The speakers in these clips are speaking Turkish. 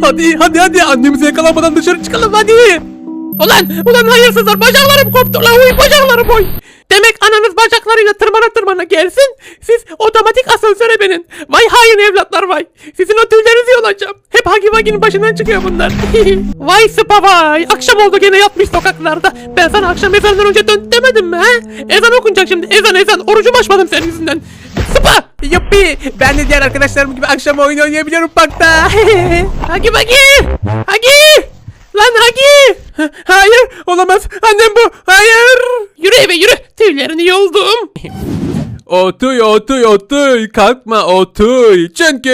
Hadi hadi hadi annemizi yakalamadan dışarı çıkalım hadi. Ulan ulan hayırsızlar bacaklarım koptu lan uy bacaklarım uy. Demek ananız bacaklarıyla tırmana tırmana gelsin. Siz otomatik asansöre binin. Vay hain evlatlar vay. Sizin o tüylerinizi yolacağım. Hep Hagi Vagi'nin başından çıkıyor bunlar. vay sıpa vay. Akşam oldu gene yatmış sokaklarda. Ben sana akşam ezanından önce dön demedim mi he? Ezan okunacak şimdi. Ezan ezan. Orucum açmadım senin yüzünden. Sıpa. Yuppi. Ben de diğer arkadaşlarım gibi akşam oyun oynayabiliyorum parkta. Hagi Vagi. Hagi. Lan Hagi! Hayır olamaz annem bu hayır! Yürü eve yürü tüylerini yoldum. Otuy otuy otuy kalkma otuy. Çünkü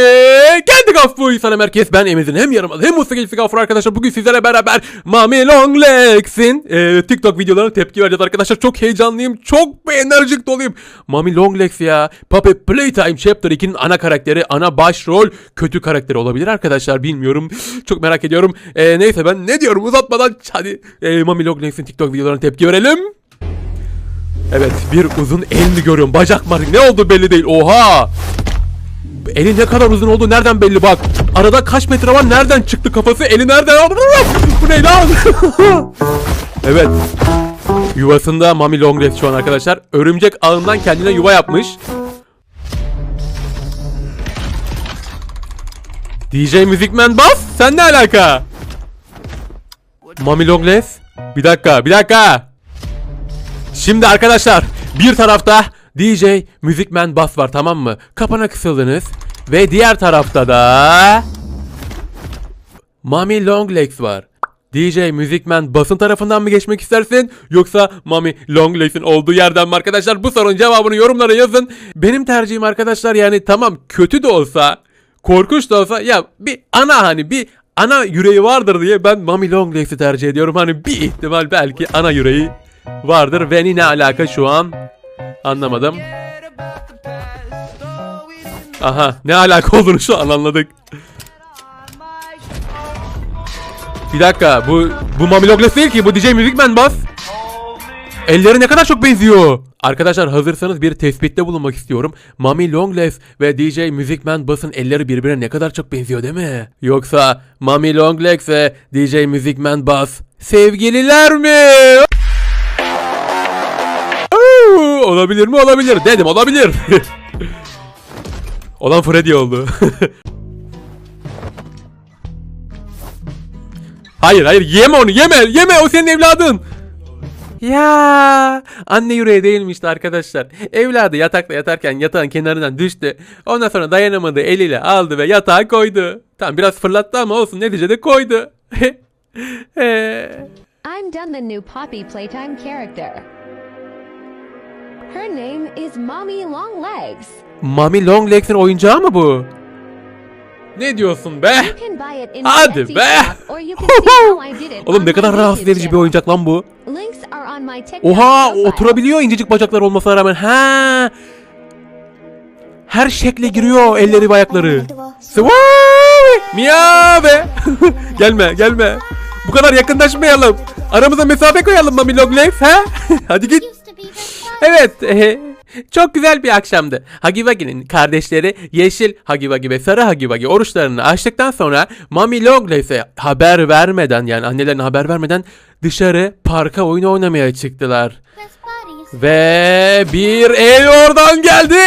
kendi gaffuy sana merkez. Ben Emiz'in hem yaramalı hem usta gelisi gaffur arkadaşlar. Bugün sizlerle beraber Mami Long Legs'in e, TikTok videolarına tepki vereceğiz arkadaşlar. Çok heyecanlıyım çok enerjik doluyum. Mami Long Legs ya. Puppet Playtime Chapter 2'nin ana karakteri ana başrol kötü karakteri olabilir arkadaşlar. Bilmiyorum. Çok merak ediyorum. E, neyse ben ne diyorum uzatmadan. Hadi e, Mami Long Legs'in TikTok videolarına tepki verelim Evet bir uzun el mi görüyorum? Bacak mı? Ne oldu belli değil. Oha! Eli ne kadar uzun oldu nereden belli? Bak Arada kaç metre var? Nereden çıktı kafası? Eli nereden Bu ne lan? Evet. Yuvasında Mami Longlegs şu an arkadaşlar. Örümcek ağından kendine yuva yapmış. DJ Müzikmen Bas sen ne alaka? Mami Longlegs Bir dakika bir dakika Şimdi arkadaşlar bir tarafta DJ Müzikmen Bas var tamam mı? Kapana kısıldınız. Ve diğer tarafta da Mami Longlegs var. DJ Müzikmen Bas'ın tarafından mı geçmek istersin yoksa Mami Longlegs'in olduğu yerden mi arkadaşlar? Bu sorunun cevabını yorumlara yazın. Benim tercihim arkadaşlar yani tamam kötü de olsa korkunç da olsa ya bir ana hani bir ana yüreği vardır diye ben Mami Longlegs'i tercih ediyorum. Hani bir ihtimal belki ana yüreği vardır. Veni ne alaka şu an? Anlamadım. Aha ne alaka olduğunu şu an anladık. Bir dakika bu bu Mami Longlegs değil ki bu DJ Müzikmen bas. Elleri ne kadar çok benziyor. Arkadaşlar hazırsanız bir tespitte bulunmak istiyorum. Mami Longlegs ve DJ Müzikmen Bass'ın elleri birbirine ne kadar çok benziyor değil mi? Yoksa Mami Longlegs ve DJ Müzikmen Bass sevgililer mi? Olabilir mi? Olabilir. Dedim olabilir. Olan Freddy oldu. hayır hayır yeme onu yeme yeme o senin evladın. Ya anne yüreği değilmişti arkadaşlar. Evladı yatakta yatarken yatağın kenarından düştü. Ondan sonra dayanamadı eliyle aldı ve yatağa koydu. Tamam biraz fırlattı ama olsun neticede koydu. I'm done the new Poppy Playtime character. Her name is Mommy Longlegs. Mami Longlegs'in oyuncağı mı bu? Ne diyorsun be? Hadi be! Oğlum ne kadar rahatsız edici bir oyuncak lan bu. Oha oturabiliyor incecik bacaklar olmasına rağmen. Ha. Her şekle giriyor elleri ve ayakları. Sway! Miyav be. gelme gelme. Bu kadar yakınlaşmayalım. Aramıza mesafe koyalım Mami Longlegs ha? Hadi git. Evet. çok güzel bir akşamdı. Hagi Wagi'nin kardeşleri Yeşil Hagi Wagi ve Sarı Hagi Wagi oruçlarını açtıktan sonra Mami Longlegs'e haber vermeden yani annelerine haber vermeden dışarı parka oyun oynamaya çıktılar. Ve bir el oradan geldi.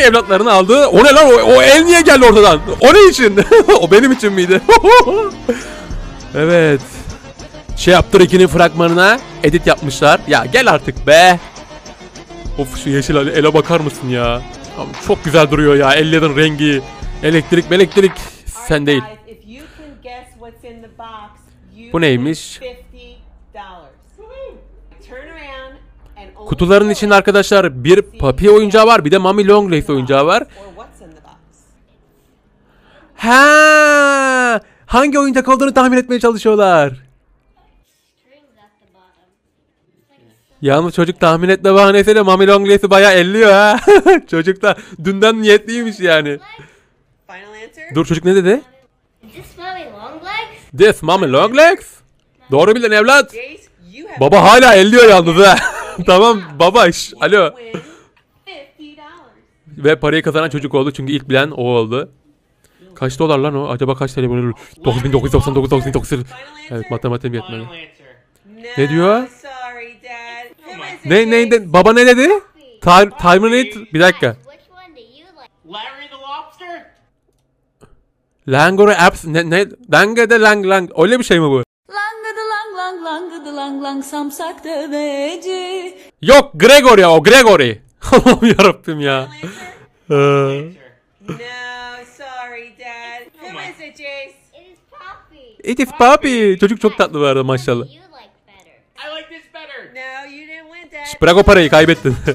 Evlatlarını aldı. O ne lan? O, o el niye geldi oradan? O ne için? o benim için miydi? evet. Şey yaptır ikinin fragmanına edit yapmışlar. Ya gel artık be. Of şu yeşil ele bakar mısın ya? Abi çok güzel duruyor ya. Ellerin rengi. Elektrik elektrik. Sen değil. Bu neymiş? win $50. Turn around and only Kutuların içinde arkadaşlar bir Papi oyuncağı var. Bir de Mami Longlegs oyuncağı var. Ha! Hangi oyuncak olduğunu tahmin etmeye çalışıyorlar. Yalnız çocuk tahmin etme bahanesiyle Mami Longlegs'i bayağı elliyor ha. çocuk da dünden niyetliymiş yani. Dur çocuk ne dedi? Is this Mommy Longlegs? This Mami Longlegs? Doğru bildin evlat. Baba hala elliyor yalnız ha. tamam baba şş, alo. win $50. Ve parayı kazanan çocuk oldu çünkü ilk bilen o oldu. Kaç dolar lan o? Acaba kaç TL bunu? 9999 9900. Evet matematiğim yetmedi. Ne diyor? Ne ne Jace? ne baba ne dedi? Time Terminator bir dakika. Larry the Lobster? Langora apps ne ne Langa de lang lang öyle bir şey mi bu? Langıdı lang lang langıdı lang lang samsak döveci. Yok Gregor ya o Gregory. Allah'ım yarabbim ya. Ee. No, sorry, Dad. Who is it, Jace? It is Poppy. It is Papi. Çocuk çok tatlı bu arada maşallah. You like better. I like this better. No, you Dad. Bırak o parayı kaybettin.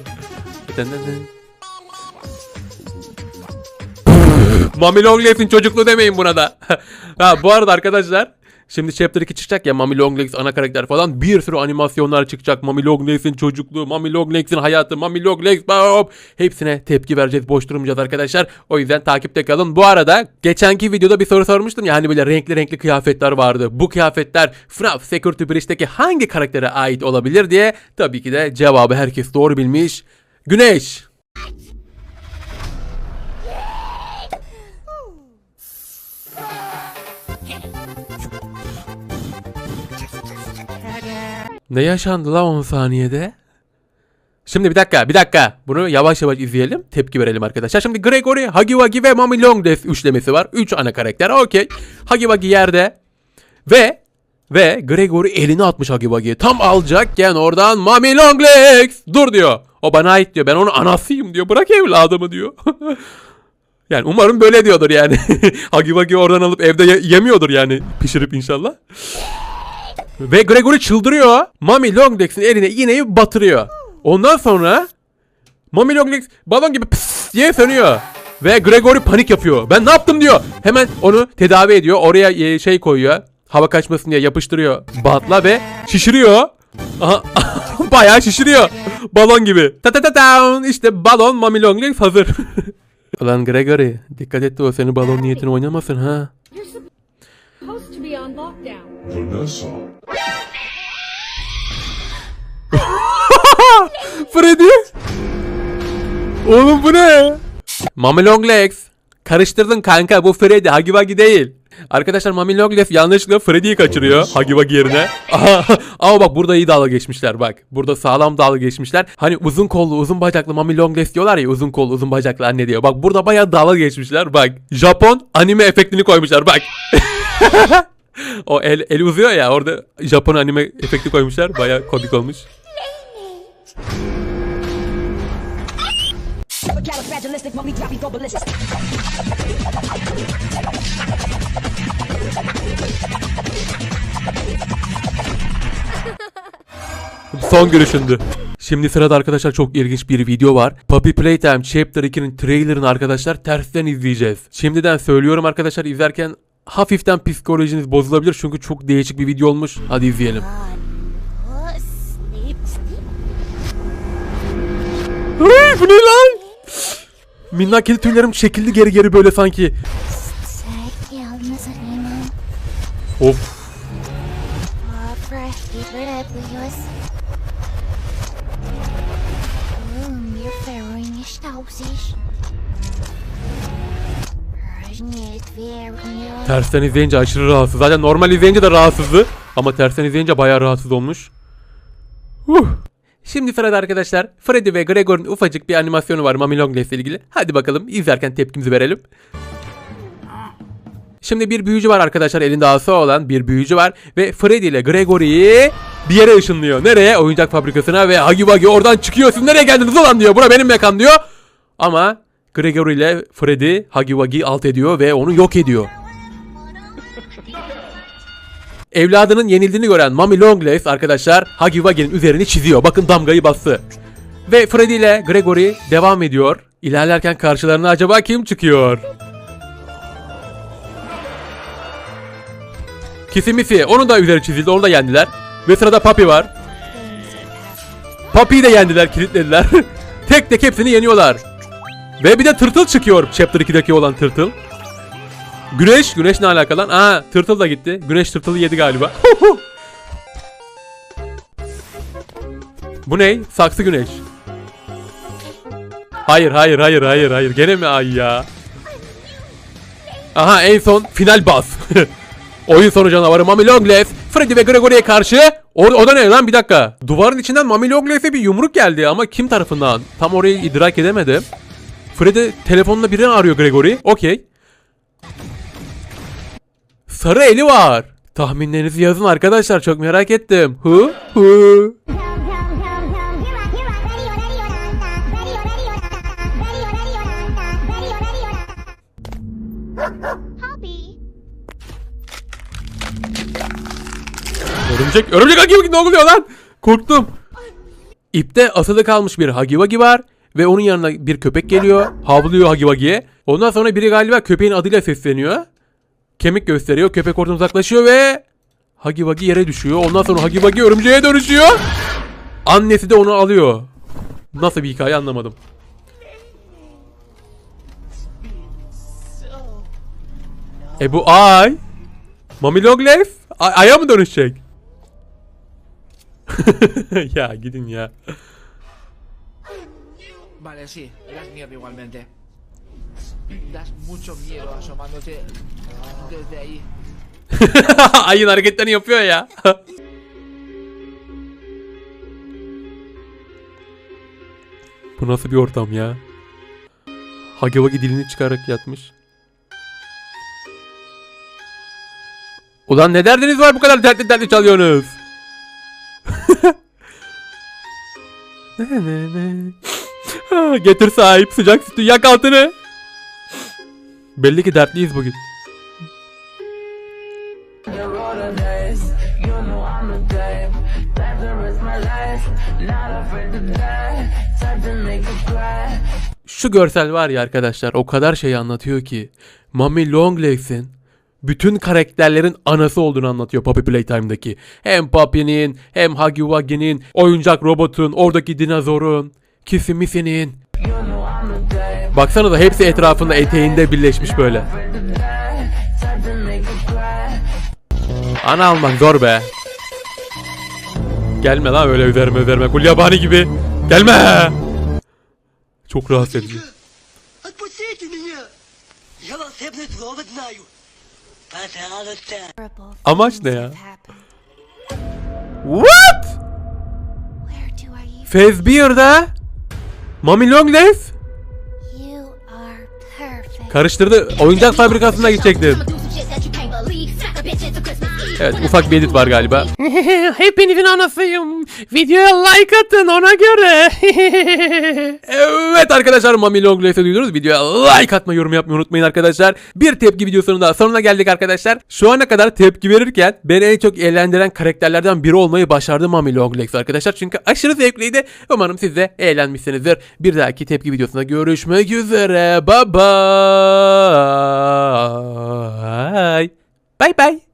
Mami Longlegs'in çocukluğu demeyin buna da. ha bu arada arkadaşlar Şimdi Chapter 2 çıkacak ya Mami Longlegs ana karakter falan bir sürü animasyonlar çıkacak. Mami Longlegs'in çocukluğu, Mami Longlegs'in hayatı, Mami Longlegs hop hepsine tepki vereceğiz, boş durmayacağız arkadaşlar. O yüzden takipte kalın. Bu arada geçenki videoda bir soru sormuştum ya hani böyle renkli renkli kıyafetler vardı. Bu kıyafetler FNAF Security Breach'teki hangi karaktere ait olabilir diye tabii ki de cevabı herkes doğru bilmiş. Güneş. Ne yaşandı la 10 saniyede? Şimdi bir dakika, bir dakika. Bunu yavaş yavaş izleyelim. Tepki verelim arkadaşlar. Şimdi Gregory, Huggy Wuggy ve Mami Longlegs üçlemesi var. 3 ana karakter. Okey. Huggy Wuggy yerde. Ve ve Gregory elini atmış Huggy Wuggy'ye. Tam alacakken oradan Mami Longlegs dur diyor. O bana ait diyor. Ben onun anasıyım diyor. Bırak evladımı diyor. yani umarım böyle diyordur yani. Huggy Wuggy oradan alıp evde ye- yemiyordur yani. Pişirip inşallah. Ve Gregory çıldırıyor. Mami Longlegs'in eline iğneyi batırıyor. Ondan sonra Mami Longlegs balon gibi pıs diye sönüyor. Ve Gregory panik yapıyor. Ben ne yaptım diyor. Hemen onu tedavi ediyor. Oraya e, şey koyuyor. Hava kaçmasın diye yapıştırıyor. Batla ve şişiriyor. Aha, bayağı şişiriyor. Balon gibi. Ta ta ta ta. İşte balon Mami Longlegs hazır. Ulan Gregory dikkat et o seni balon niyetine oynamasın ha. Vanessa. Freddy. Oğlum bu ne? Mami Longlegs. Karıştırdın kanka bu Freddy Huggy Wuggy değil. Arkadaşlar Mami Longlegs yanlışlıkla Freddy'yi kaçırıyor Wuggy yerine. Ama bak burada iyi dalga geçmişler bak. Burada sağlam dalga geçmişler. Hani uzun kollu uzun bacaklı Mami Longlegs diyorlar ya uzun kollu uzun bacaklı anne diyor. Bak burada bayağı dalga geçmişler bak. Japon anime efektini koymuşlar bak. o el, el uzuyor ya orada Japon anime efekti koymuşlar. Bayağı komik olmuş. Son görüşündü. Şimdi sırada arkadaşlar çok ilginç bir video var. Puppy Playtime Chapter 2'nin trailerını arkadaşlar tersten izleyeceğiz. Şimdiden söylüyorum arkadaşlar izlerken hafiften psikolojiniz bozulabilir çünkü çok değişik bir video olmuş. Hadi izleyelim. Ay, bu ne lan? Minnak kedi tüylerim çekildi geri geri böyle sanki. Of. Tersten izleyince aşırı rahatsız. Zaten normal izleyince de rahatsızdı. Ama tersten izleyince bayağı rahatsız olmuş. Huh. Şimdi sırada arkadaşlar Freddy ve Gregor'un ufacık bir animasyonu var Mami Longlegs ile ilgili. Hadi bakalım izlerken tepkimizi verelim. Şimdi bir büyücü var arkadaşlar elinde asa olan bir büyücü var ve Freddy ile Gregory'yi bir yere ışınlıyor. Nereye? Oyuncak fabrikasına ve Huggy Wuggy oradan çıkıyor. Siz nereye geldiniz ulan diyor. Bura benim mekan diyor. Ama Gregory ile Freddy Wuggy'yi alt ediyor ve onu yok ediyor. Evladının yenildiğini gören Mami Longlegs arkadaşlar Huggy Wuggy'nin üzerini çiziyor. Bakın damgayı bastı. Ve Freddy ile Gregory devam ediyor. İlerlerken karşılarına acaba kim çıkıyor? Kisimisi onun da üzeri çizildi onu da yendiler. Ve sırada Papi var. Papi'yi de yendiler kilitlediler. tek tek hepsini yeniyorlar. Ve bir de tırtıl çıkıyor Chapter 2'deki olan tırtıl. Güneş, güneş ne alakalı lan? Aa, tırtıl da gitti. Güneş tırtılı yedi galiba. Bu ne? Saksı güneş. Hayır, hayır, hayır, hayır, hayır. Gene mi ay ya? Aha en son final boss. Oyun sonu canavarı Mami Longlegs Freddy ve Gregory'e karşı o, o da ne lan bir dakika. Duvarın içinden Mami Longlegs'e bir yumruk geldi ama kim tarafından? Tam orayı idrak edemedim. Freddy telefonla birini arıyor Gregory. Okey. Sarı eli var. Tahminlerinizi yazın arkadaşlar çok merak ettim. Hı? Hı? Örümcek, örümcek Hagi Wagi ne oluyor lan? Korktum. İpte asılı kalmış bir Hagi Wagi var ve onun yanına bir köpek geliyor. Havlıyor Hagi Wagi'ye. Ondan sonra biri galiba köpeğin adıyla sesleniyor. Kemik gösteriyor. Köpek oradan uzaklaşıyor ve Hagi Wagi yere düşüyor. Ondan sonra Hagi Wagi örümceğe dönüşüyor. Annesi de onu alıyor. Nasıl bir hikaye anlamadım. E bu ay. Mami Longlegs ay- aya mı dönüşecek? ya gidin ya. Vale, sí, das miedo igualmente. Das mucho miedo asomándote desde ahí. Ayın hareketlerini yapıyor ya. Bu nasıl bir ortam ya? Hagi Wagi dilini çıkararak yatmış. Ulan ne derdiniz var bu kadar dertli dertli çalıyorsunuz? ne ne ne. Getir sahip sıcak sütü yak altını. Belli ki dertliyiz bugün. Şu görsel var ya arkadaşlar o kadar şey anlatıyor ki. Mami Longlegs'in bütün karakterlerin anası olduğunu anlatıyor Poppy Playtime'daki. Hem Poppy'nin hem Huggy Wuggy'nin, oyuncak robotun, oradaki dinozorun, Kesimi senin. Baksana da hepsi etrafında eteğinde birleşmiş böyle. Ana almak zor be. Gelme lan öyle üzerime üzerime kul yabani gibi. Gelme. Çok rahatsız edici. Amaç ne ya? What? Fezbeer'de Mami Longlegs You are perfect. karıştırdı. Oyuncak fabrikasına gidecektim. Evet ufak bir edit var galiba. Hepinizin anasıyım. Videoya like atın ona göre. evet arkadaşlar Mami Longlegs'e duydunuz. Videoya like atmayı yorum yapmayı unutmayın arkadaşlar. Bir tepki videosunun daha sonuna geldik arkadaşlar. Şu ana kadar tepki verirken beni en çok eğlendiren karakterlerden biri olmayı başardı Mami Longlegs arkadaşlar. Çünkü aşırı zevkliydi. Umarım siz de eğlenmişsinizdir. Bir dahaki tepki videosunda görüşmek üzere. Bye bye. Bye bye.